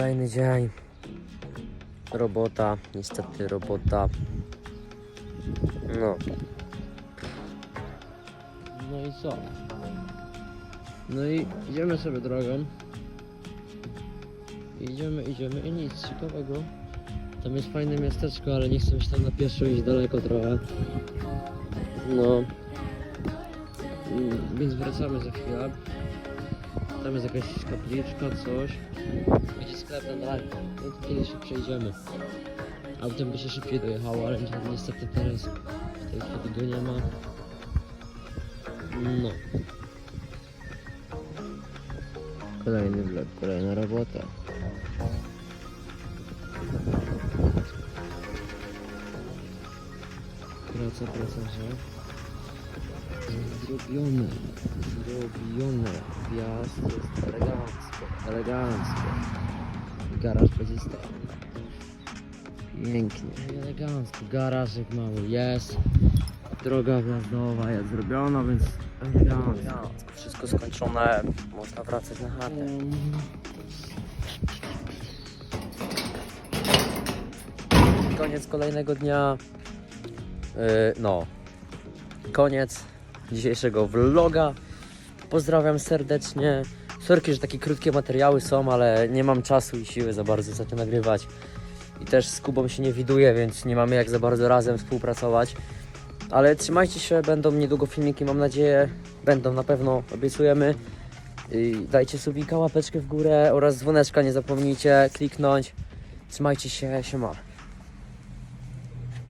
Kolejny dzień. Robota, niestety robota. No. No i co? No i idziemy sobie drogą. Idziemy, idziemy i nic ciekawego. Tam jest fajne miasteczko, ale nie chcę się tam na pieszo iść daleko trochę. No. Mm, Więc wracamy za chwilę. Tam jest jakaś kapliczka, coś. Będzie sklep na daleko. No kiedyś się przejdziemy. Autem by się szybciej dojechało, ale ni- niestety teraz w tej chwili go nie ma. No. Kolejny vlog, kolejna robota. Praca, praca, że? Zrobione, zrobione. Wjazd jest elegancko, elegancko. Garaż pozostawiony. Pięknie, elegancko. Garażek mały jest. Droga wjazdowa jest zrobiona, więc elegancko. Wszystko skończone, można wracać na chatę. Koniec kolejnego dnia. Yy, no, koniec dzisiejszego vloga. Pozdrawiam serdecznie. Sorki, że takie krótkie materiały są, ale nie mam czasu i siły za bardzo za to nagrywać. I też z Kubą się nie widuję, więc nie mamy jak za bardzo razem współpracować. Ale trzymajcie się, będą niedługo filmiki, mam nadzieję. Będą na pewno, obiecujemy. I dajcie subika, łapeczkę w górę oraz dzwoneczka nie zapomnijcie kliknąć. Trzymajcie się, siema.